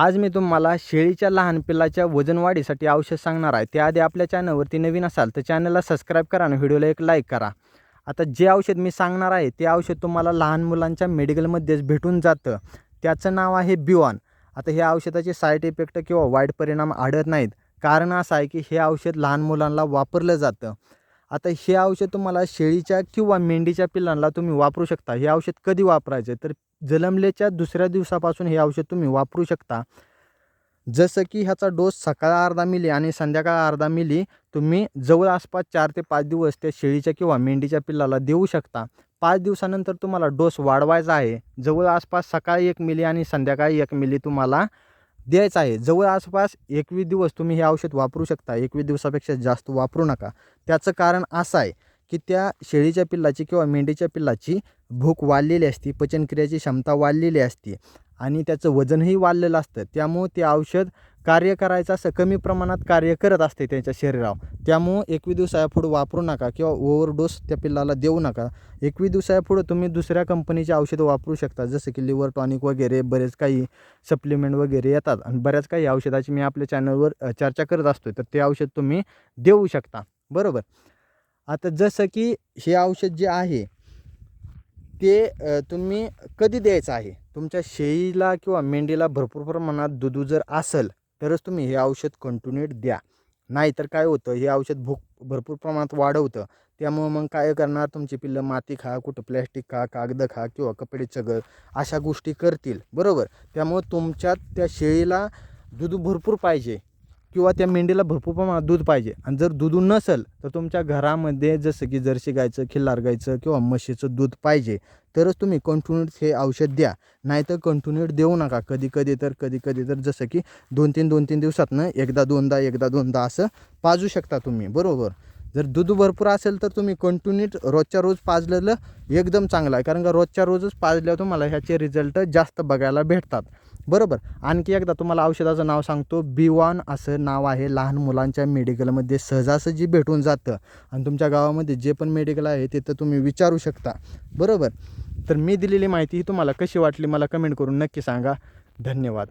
आज मी तुम्हाला शेळीच्या लहान पिल्लाच्या वजन वाढीसाठी औषध सांगणार आहे. त्याआधी आपल्या चॅनलवरती नवीन असाल तर चॅनलला सबस्क्राईब करा आणि व्हिडिओला एक लाईक करा. आता जे औषध मी सांगणार आहे ते औषध तुम्हाला लहान मुलांच्या मेडिकलमध्येच भेटून जातं. त्याचं नाव आहे बिवॉन. आता हे औषधाचे साईड इफेक्ट किंवा वाईट परिणाम आढळत नाहीत. कारण असं आहे की हे औषध लहान मुलांना वापरलं जातं. आता हे औषध तुम्हाला शेळीच्या किंवा मेंढीच्या पिल्लांना तुम्ही वापरू शकता. हे औषध कधी वापरायचं? तर जलमलेच्या दुसऱ्या दिवसापासून हे औषध तुम्ही वापरू शकता. जसं की ह्याचा डोस सकाळ अर्धा मिली आणि संध्याकाळ अर्धा मिली तुम्ही जवळ आसपास चार ते पाच दिवस त्या शेळीच्या किंवा मेंढीच्या पिल्लाला देऊ शकता. पाच दिवसानंतर तुम्हाला डोस वाढवायचा आहे. जवळ आसपास सकाळी एक मिली आणि संध्याकाळी एक मिली तुम्हाला द्यायचं आहे. जवळ आसपास एकवीस दिवस तुम्ही हे औषध वापरू शकता. एकवीस दिवसापेक्षा जास्त वापरू नका. त्याचं कारण असं आहे की त्या शेळीच्या पिल्लाची किंवा मेंढीच्या पिल्लाची भूक वाढलेली असते पचनक्रियाची क्षमता वाढलेली असते आणि त्याचं वजनही वाढलेलं असतं. त्यामुळं ते औषध कार्य करायचं असं कमी प्रमाणात कार्य करत असते त्यांच्या शरीरावर. त्यामुळं एकवीस दिवसापुढं वापरू नका किंवा ओव्हरडोस त्या पिल्लाला देऊ नका. एकवीस दिवसापुढं तुम्ही दुसऱ्या कंपनीची औषधं वापरू शकता. जसं की लिव्हर टॉनिक वगैरे बरेच काही सप्लिमेंट वगैरे येतात. आणि बऱ्याच काही औषधाची मी आपल्या चॅनलवर चर्चा करत असतो तर ते औषध तुम्ही देऊ शकता. बरोबर? आता जसं की हे औषध जे आहे ते तुम्ही कधी द्यायचं आहे? तुमच्या शेळीला किंवा मेंढीला भरपूर प्रमाणात दूध जर असेल तरच तुम्ही हे औषध कंटिन्यूट द्या. नाहीतर काय होतं हे औषध भूक भरपूर प्रमाणात वाढवतं. त्यामुळं मग काय करणार तुमची पिल्लं माती खा कुठं प्लॅस्टिक खा कागद खा किंवा कपडे चगळ अशा गोष्टी करतील. बरोबर? त्यामुळं तुमच्यात त्या शेळीला दूध भरपूर पाहिजे. किंवा त्या मेंढीला भरपूर प्रमाणात दूध पाहिजे. आणि जर दूध नसेल तर तुमच्या घरामध्ये जसं की जर्सी गायचं खिल्लार गायचं किंवा म्हशीचं दूध पाहिजे तरच तुम्ही कंटिन्यूट हे औषध द्या. नाहीतर कंटिन्यूट देऊ नका. कधी कधी तर कधी कधी तर जसं की दोन तीन दोन तीन दिवसातनं एकदा दोनदा एकदा दोनदा असं पाजू शकता तुम्ही. बरोबर? जर दूध भरपूर असेल तर तुम्ही कंटिन्यूट रोजच्या रोज पाजलेलं एकदम चांगलं आहे. कारण का रोजच्या रोजच पाजल्यावर तुम्हाला ह्याचे रिझल्ट जास्त बघायला भेटतात. बरोबर. आणखी एकदा तुम्हाला औषधाचं नाव सांगतो. बिवान असं नाव आहे. लहान मुलांच्या मेडिकलमध्ये सहजासहजी भेटून जातं. आणि तुमच्या गावामध्ये जे पण मेडिकल आहे तिथं तुम्ही विचारू शकता. बरोबर. तर मी दिलेली माहिती ही तुम्हाला कशी वाटली मला कमेंट करून नक्की सांगा. धन्यवाद.